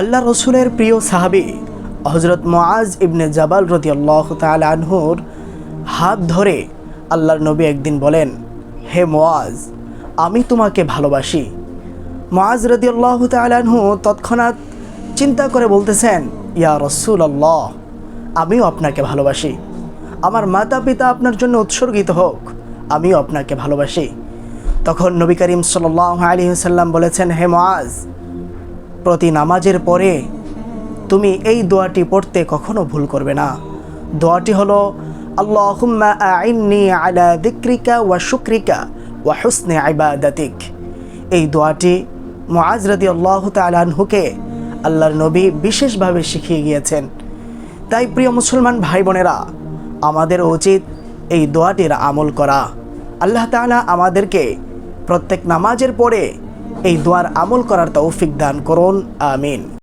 আল্লাহ রসুলের প্রিয় সাহাবি হজরত মোয়াজ ইবনে জাবাল রতি আল্লাহ আনহুর হাত ধরে আল্লাহর নবী একদিন বলেন, হে মোয়াজ আমি তোমাকে ভালোবাসি। মোয়াজ রদি আল্লাহ আনহু তৎক্ষণাৎ চিন্তা করে বলতেছেন, ইয়া রসুল আল্লাহ আমিও আপনাকে ভালোবাসি। আমার মাতা পিতা আপনার জন্য উৎসর্গিত হোক, আমিও আপনাকে ভালোবাসি। তখন নবী করিম সাল্লাহ আলী সাল্লাম বলেছেন, হে মোয়াজ প্রতি নামাজের পরে তুমি এই দোয়াটি পড়তে কখনো ভুল করবে না। দোয়াটি হলো, আল্লাহুম্মা ওয়া শুক্রিকা এই দোয়াটি মুআজ রাদিয়াল্লাহু তাআলা আনহুকে আল্লাহর নবী বিশেষভাবে শিখিয়ে গিয়েছেন। তাই প্রিয় মুসলমান ভাই বোনেরা আমাদের উচিত এই দোয়াটির আমল করা। আল্লাহ তাআলা আমাদেরকে প্রত্যেক নামাজের পরে এই দোয়ার আমল করার তৌফিক দান করুন আমিন।